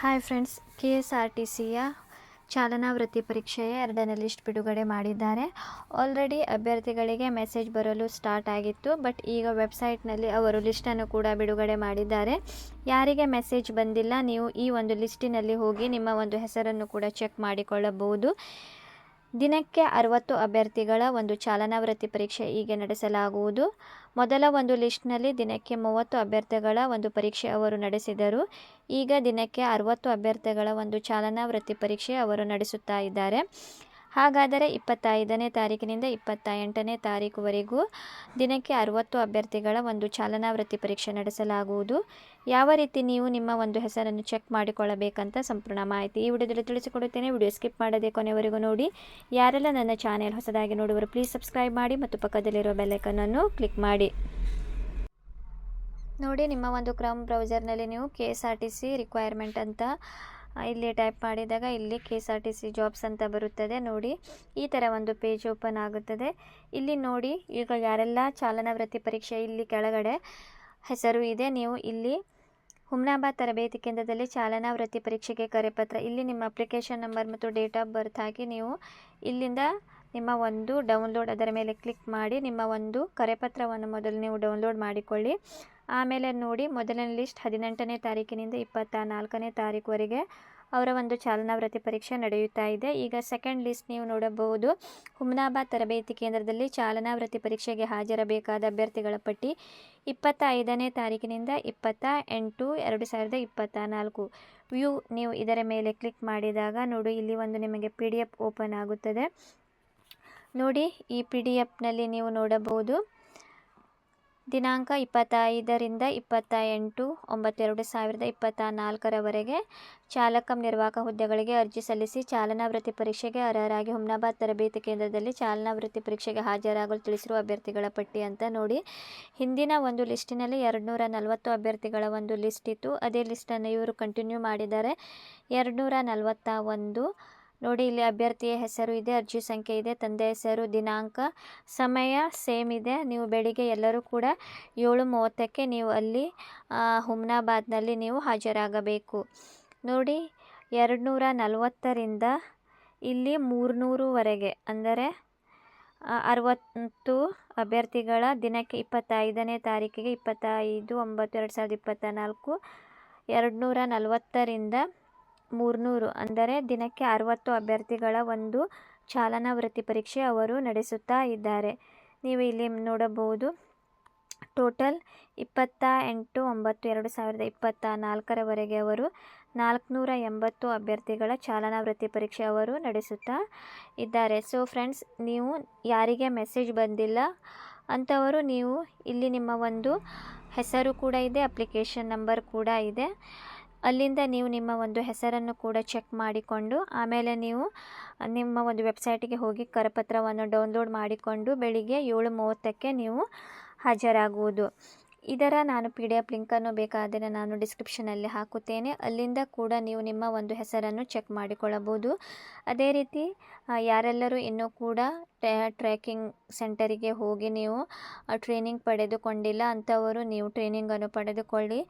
Hi friends K S R T ಸಿಯ ಚಾಲನಾ ವೃತ್ತಿ ಪರೀಕ್ಷೆಯ ಎರಡನೇ ಲಿಸ್ಟ್ ಬಿಡುಗಡೆ ಮಾಡಿದ್ದಾರೆ. ಆಲ್ರೆಡಿ ಅಭ್ಯರ್ಥಿಗಳಿಗೆ ಮೆಸೇಜ್ ಬರಲು ಸ್ಟಾರ್ಟ್ ಆಗಿತ್ತು ಬಟ್ ಈಗ ವೆಬ್ಸೈಟ್ನಲ್ಲಿ ಅವರು ಲಿಸ್ಟನ್ನು ಕೂಡ ಬಿಡುಗಡೆ ಮಾಡಿದ್ದಾರೆ. ಯಾರಿಗೆ ಮೆಸೇಜ್ ಬಂದಿಲ್ಲ, ನೀವು ಈ ಒಂದು ಲಿಸ್ಟಿನಲ್ಲಿ ಹೋಗಿ ನಿಮ್ಮ ಒಂದು ಹೆಸರನ್ನು ಕೂಡ ಚೆಕ್ ಮಾಡಿಕೊಳ್ಳಬಹುದು. ದಿನಕ್ಕೆ ಅರವತ್ತು ಅಭ್ಯರ್ಥಿಗಳ ಒಂದು ಚಾಲನಾ ವೃತ್ತಿ ಪರೀಕ್ಷೆ ಹೀಗೆ ನಡೆಸಲಾಗುವುದು. ಮೊದಲ ಒಂದು ಲಿಸ್ಟ್ನಲ್ಲಿ ದಿನಕ್ಕೆ ಮೂವತ್ತು ಅಭ್ಯರ್ಥಿಗಳ ಒಂದು ಪರೀಕ್ಷೆ ಅವರು ನಡೆಸಿದರು. ಈಗ ದಿನಕ್ಕೆ ಅರವತ್ತು ಅಭ್ಯರ್ಥಿಗಳ ಒಂದು ಚಾಲನಾ ವೃತ್ತಿ ಪರೀಕ್ಷೆ ಅವರು ನಡೆಸುತ್ತಾ ಇದ್ದಾರೆ. ಹಾಗಾದರೆ ಇಪ್ಪತ್ತೈದನೇ ತಾರೀಕಿನಿಂದ ಇಪ್ಪತ್ತ ಎಂಟನೇ ತಾರೀಕುವರೆಗೂ ದಿನಕ್ಕೆ ಅರವತ್ತು ಅಭ್ಯರ್ಥಿಗಳ ಒಂದು ಚಾಲನಾ ವೃತ್ತಿ ಪರೀಕ್ಷೆ ನಡೆಸಲಾಗುವುದು. ಯಾವ ರೀತಿ ನೀವು ನಿಮ್ಮ ಒಂದು ಹೆಸರನ್ನು ಚೆಕ್ ಮಾಡಿಕೊಳ್ಳಬೇಕಂತ ಸಂಪೂರ್ಣ ಮಾಹಿತಿ ಈ ವಿಡಿಯೋದಲ್ಲಿ ತಿಳಿಸಿಕೊಡುತ್ತೇನೆ. ವಿಡಿಯೋ ಸ್ಕಿಪ್ ಮಾಡದೆ ಕೊನೆವರೆಗೂ ನೋಡಿ. ಯಾರೆಲ್ಲ ನನ್ನ ಚಾನೆಲ್ ಹೊಸದಾಗಿ ನೋಡುವರು, ಪ್ಲೀಸ್ ಸಬ್ಸ್ಕ್ರೈಬ್ ಮಾಡಿ ಮತ್ತು ಪಕ್ಕದಲ್ಲಿರುವ ಬೆಲ್ಲೈಕನ್ನನ್ನು ಕ್ಲಿಕ್ ಮಾಡಿ. ನೋಡಿ, ನಿಮ್ಮ ಒಂದು ಕ್ರಮ್ ಬ್ರೌಸರ್ನಲ್ಲಿ ನೀವು K S R T C requirement ಅಂತ ಇಲ್ಲಿ ಟೈಪ್ ಮಾಡಿದಾಗ ಇಲ್ಲಿ K S R T C jobs ಅಂತ ಬರುತ್ತದೆ. ನೋಡಿ, ಈ ಥರ ಒಂದು ಪೇಜ್ ಓಪನ್ ಆಗುತ್ತದೆ. ಇಲ್ಲಿ ನೋಡಿ, ಈಗ ಯಾರೆಲ್ಲ ಚಾಲನಾ ವೃತ್ತಿ ಪರೀಕ್ಷೆ ಇಲ್ಲಿ ಕೆಳಗಡೆ ಹೆಸರು ಇದೆ, ನೀವು ಇಲ್ಲಿ ಹುಮ್ನಾಬಾದ್ ತರಬೇತಿ ಕೇಂದ್ರದಲ್ಲಿ ಚಾಲನಾ ವೃತ್ತಿ ಪರೀಕ್ಷೆಗೆ ಕರೆಪತ್ರ. ಇಲ್ಲಿ ನಿಮ್ಮ ಅಪ್ಲಿಕೇಶನ್ ನಂಬರ್ ಮತ್ತು ಡೇಟ್ ಆಫ್ ಬರ್ತ್ ಹಾಕಿ ನೀವು ಇಲ್ಲಿಂದ ನಿಮ್ಮ ಒಂದು ಡೌನ್ಲೋಡ್ ಅದರ ಮೇಲೆ ಕ್ಲಿಕ್ ಮಾಡಿ, ನಿಮ್ಮ ಒಂದು ಕರೆಪತ್ರವನ್ನು ಮೊದಲು ನೀವು ಡೌನ್ಲೋಡ್ ಮಾಡಿಕೊಳ್ಳಿ. ಆಮೇಲೆ ನೋಡಿ, ಮೊದಲನೇ ಲಿಸ್ಟ್ ಹದಿನೆಂಟನೇ ತಾರೀಕಿನಿಂದ ಇಪ್ಪತ್ತ ನಾಲ್ಕನೇ ತಾರೀಕುವರೆಗೆ ಅವರ ಒಂದು ಚಾಲನಾ ವೃತ್ತಿ ಪರೀಕ್ಷೆ ನಡೆಯುತ್ತಾ ಇದೆ. ಈಗ ಸೆಕೆಂಡ್ ಲಿಸ್ಟ್ ನೀವು ನೋಡಬಹುದು. ಹುಮ್ನಾಬಾದ್ ತರಬೇತಿ ಕೇಂದ್ರದಲ್ಲಿ ಚಾಲನಾ ವೃತ್ತಿ ಪರೀಕ್ಷೆಗೆ ಹಾಜರಬೇಕಾದ ಅಭ್ಯರ್ಥಿಗಳ ಪಟ್ಟಿ ಇಪ್ಪತ್ತ ಐದನೇ ತಾರೀಕಿನಿಂದ ಇಪ್ಪತ್ತ ಎಂಟು ಎರಡು ಸಾವಿರದ ಇಪ್ಪತ್ತ ನಾಲ್ಕು ವ್ಯೂ ನೀವು ಇದರ ಮೇಲೆ ಕ್ಲಿಕ್ ಮಾಡಿದಾಗ ನೋಡಿ, ಇಲ್ಲಿ ಒಂದು ನಿಮಗೆ ಪಿ ಡಿ ಎಫ್ ಓಪನ್ ಆಗುತ್ತದೆ. ನೋಡಿ, ಈ ಪಿ ಡಿ ಎಫ್ನಲ್ಲಿ ನೀವು ನೋಡಬಹುದು. ದಿನಾಂಕ ಇಪ್ಪತ್ತೈದರಿಂದ ಇಪ್ಪತ್ತ ಎಂಟು ಒಂಬತ್ತೆರಡು ಸಾವಿರದ ಇಪ್ಪತ್ತ ನಾಲ್ಕರವರೆಗೆ ಚಾಲಕ ನಿರ್ವಾಹಕ ಹುದ್ದೆಗಳಿಗೆ ಅರ್ಜಿ ಸಲ್ಲಿಸಿ ಚಾಲನಾ ವೃತ್ತಿ ಪರೀಕ್ಷೆಗೆ ಅರ್ಹರಾಗಿ ಹುಮ್ನಾಬಾದ್ ತರಬೇತಿ ಕೇಂದ್ರದಲ್ಲಿ ಚಾಲನಾ ವೃತ್ತಿ ಪರೀಕ್ಷೆಗೆ ಹಾಜರಾಗಲು ತಿಳಿಸಿರುವ ಅಭ್ಯರ್ಥಿಗಳ ಪಟ್ಟಿ ಅಂತ ನೋಡಿ. ಹಿಂದಿನ ಒಂದು ಲಿಸ್ಟಿನಲ್ಲಿ ಎರಡುನೂರ ನಲವತ್ತು ಅಭ್ಯರ್ಥಿಗಳ ಒಂದು ಲಿಸ್ಟ್ ಇತ್ತು. ಅದೇ ಲಿಸ್ಟನ್ನು ಇವರು ಕಂಟಿನ್ಯೂ ಮಾಡಿದ್ದಾರೆ. ಎರಡುನೂರ ನಲವತ್ತ ಒಂದು ನೋಡಿ, ಇಲ್ಲಿ ಅಭ್ಯರ್ಥಿಯ ಹೆಸರು ಇದೆ, ಅರ್ಜಿ ಸಂಖ್ಯೆ ಇದೆ, ತಂದೆ ಹೆಸರು, ದಿನಾಂಕ, ಸಮಯ, ಸೇಮ್ ಇದೆ. ನೀವು ಬೆಳಿಗ್ಗೆ ಎಲ್ಲರೂ ಕೂಡ ಏಳು ಮೂವತ್ತಕ್ಕೆ ನೀವು ಅಲ್ಲಿ ಹುಮ್ನಾಬಾದ್ನಲ್ಲಿ ನೀವು ಹಾಜರಾಗಬೇಕು. ನೋಡಿ ಎರಡು ನೂರ ನಲವತ್ತರಿಂದ ಇಲ್ಲಿ ಮೂರುನೂರುವರೆಗೆ, ಅಂದರೆ ಅರವತ್ತು ಅಭ್ಯರ್ಥಿಗಳ ದಿನಕ್ಕೆ ಇಪ್ಪತ್ತೈದನೇ ತಾರೀಕಿಗೆ ಇಪ್ಪತ್ತೈದು, ಒಂಬತ್ತು, ಎರಡು ಸಾವಿರದ ಇಪ್ಪತ್ತ ನಾಲ್ಕು ಎರಡು ನಲವತ್ತರಿಂದ ಮೂರುನೂರು ಅಂದರೆ ದಿನಕ್ಕೆ ಅರವತ್ತು ಅಭ್ಯರ್ಥಿಗಳ ಒಂದು ಚಾಲನಾ ವೃತ್ತಿ ಪರೀಕ್ಷೆ ಅವರು ನಡೆಸುತ್ತಾ ಇದ್ದಾರೆ. ನೀವು ಇಲ್ಲಿ ನೋಡಬಹುದು, ಟೋಟಲ್ ಇಪ್ಪತ್ತ ಎಂಟು ಒಂಬತ್ತು ಎರಡು ಸಾವಿರದ ಇಪ್ಪತ್ತ ನಾಲ್ಕರವರೆಗೆ ಅವರು ನಾಲ್ಕುನೂರ ಎಂಬತ್ತು ಅಭ್ಯರ್ಥಿಗಳ ಚಾಲನಾ ವೃತ್ತಿ ಪರೀಕ್ಷೆ ಅವರು ನಡೆಸುತ್ತಾ ಇದ್ದಾರೆ. ಸೊ ಫ್ರೆಂಡ್ಸ್ ನೀವು ಯಾರಿಗೆ ಮೆಸೇಜ್ ಬಂದಿಲ್ಲ ಅಂಥವರು ನೀವು ಇಲ್ಲಿ ನಿಮ್ಮ ಒಂದು ಹೆಸರು ಕೂಡ ಇದೆ ಅಪ್ಲಿಕೇಶನ್ ನಂಬರ್ ಕೂಡ ಇದೆ. ಅಲ್ಲಿಂದ ನೀವು ನಿಮ್ಮ ಒಂದು ಹೆಸರನ್ನು ಕೂಡ ಚೆಕ್ ಮಾಡಿಕೊಂಡು, ಆಮೇಲೆ ನೀವು ನಿಮ್ಮ ಒಂದು ವೆಬ್ಸೈಟಿಗೆ ಹೋಗಿ ಕರಪತ್ರವನ್ನು ಡೌನ್ಲೋಡ್ ಮಾಡಿಕೊಂಡು ಬೆಳಿಗ್ಗೆ ಏಳು ಮೂವತ್ತಕ್ಕೆ ನೀವು ಹಾಜರಾಗುವುದು. ಇದರ ನಾನು ಪಿ ಡಿ ಎಫ್ ಲಿಂಕನ್ನು ಬೇಕಾದರೆ ನಾನು ಡಿಸ್ಕ್ರಿಪ್ಷನಲ್ಲಿ ಹಾಕುತ್ತೇನೆ. ಅಲ್ಲಿಂದ ಕೂಡ ನೀವು ನಿಮ್ಮ ಒಂದು ಹೆಸರನ್ನು ಚೆಕ್ ಮಾಡಿಕೊಳ್ಳಬಹುದು. ಅದೇ ರೀತಿ ಯಾರೆಲ್ಲರೂ ಇನ್ನೂ ಕೂಡ ಟ್ರ್ಯಾಕಿಂಗ್ ಸೆಂಟರಿಗೆ ಹೋಗಿ ನೀವು ಟ್ರೈನಿಂಗ್ ಪಡೆದುಕೊಂಡಿಲ್ಲ, ಅಂಥವರು ನೀವು ಟ್ರೈನಿಂಗನ್ನು ಪಡೆದುಕೊಳ್ಳಿ.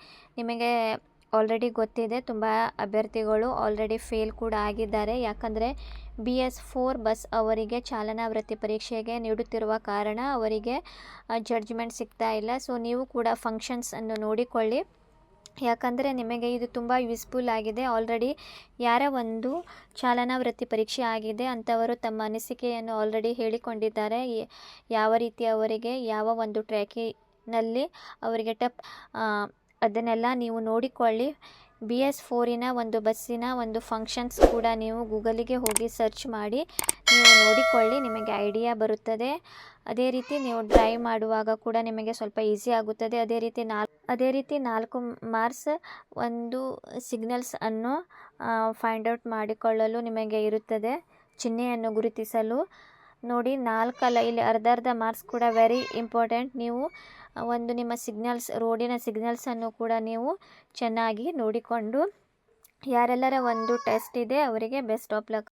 ನಿಮಗೆ ಆಲ್ರೆಡಿ ಗೊತ್ತಿದೆ, ತುಂಬ ಅಭ್ಯರ್ಥಿಗಳು ಆಲ್ರೆಡಿ ಫೇಲ್ ಕೂಡ ಆಗಿದ್ದಾರೆ. ಯಾಕಂದರೆ ಬಿ ಎಸ್ ಫೋರ್ ಬಸ್ ಅವರಿಗೆ ಚಾಲನಾ ವೃತ್ತಿ ಪರೀಕ್ಷೆಗೆ ನೀಡುತ್ತಿರುವ ಕಾರಣ ಅವರಿಗೆ ಜಡ್ಜ್ಮೆಂಟ್ ಸಿಗ್ತಾ ಇಲ್ಲ. ಸೊ ನೀವು ಕೂಡ ಫಂಕ್ಷನ್ಸನ್ನು ನೋಡಿಕೊಳ್ಳಿ. ಯಾಕಂದರೆ ನಿಮಗೆ ಇದು ತುಂಬ ಯೂಸ್ಫುಲ್ ಆಗಿದೆ. ಆಲ್ರೆಡಿ ಯಾರ ಒಂದು ಚಾಲನಾ ವೃತ್ತಿ ಪರೀಕ್ಷೆ ಆಗಿದೆ ಅಂಥವರು ತಮ್ಮ ಅನಿಸಿಕೆಯನ್ನು ಆಲ್ರೆಡಿ ಹೇಳಿಕೊಂಡಿದ್ದಾರೆ. ಯಾವ ರೀತಿ ಅವರಿಗೆ ಯಾವ ಒಂದು ಟ್ರ್ಯಾಕಿನಲ್ಲಿ ಅವರಿಗೆ ಟಪ್ ಅದನ್ನೆಲ್ಲ ನೀವು ನೋಡಿಕೊಳ್ಳಿ. ಬಿ ಎಸ್ ಫೋರಿನ ಒಂದು ಬಸ್ಸಿನ ಒಂದು ಫಂಕ್ಷನ್ಸ್ ಕೂಡ ನೀವು ಗೂಗಲಿಗೆ ಹೋಗಿ ಸರ್ಚ್ ಮಾಡಿ ನೀವು ನೋಡಿಕೊಳ್ಳಿ, ನಿಮಗೆ ಐಡಿಯಾ ಬರುತ್ತದೆ. ಅದೇ ರೀತಿ ನೀವು ಡ್ರೈವ್ ಮಾಡುವಾಗ ಕೂಡ ನಿಮಗೆ ಸ್ವಲ್ಪ ಈಸಿ ಆಗುತ್ತದೆ. ಅದೇ ರೀತಿ ನಾಲ್ಕು ಅದೇ ರೀತಿ ನಾಲ್ಕು ಮಾರ್ಸ್ ಒಂದು ಸಿಗ್ನಲ್ಸ್ ಅನ್ನು ಫೈಂಡ್ ಔಟ್ ಮಾಡಿಕೊಳ್ಳಲು ನಿಮಗೆ ಇರುತ್ತದೆ, ಚಿಹ್ನೆಯನ್ನು ಗುರುತಿಸಲು. ನೋಡಿ ನಾಲ್ಕಲ್ಲ ಇಲ್ಲಿ ಅರ್ಧ ಅರ್ಧ ಮಾರ್ಕ್ಸ್ ಕೂಡ ವೆರಿ ಇಂಪಾರ್ಟೆಂಟ್ ನೀವು ಒಂದು ನಿಮ್ಮ ಸಿಗ್ನಲ್ಸ್ ರೋಡಿನ ಸಿಗ್ನಲ್ಸನ್ನು ಕೂಡ ನೀವು ಚೆನ್ನಾಗಿ ನೋಡಿಕೊಂಡು, ಯಾರೆಲ್ಲರ ಒಂದು ಟೆಸ್ಟ್ ಇದೆ, ಅವರಿಗೆ ಬೆಸ್ಟ್ ಆಫ್ ಲಕ್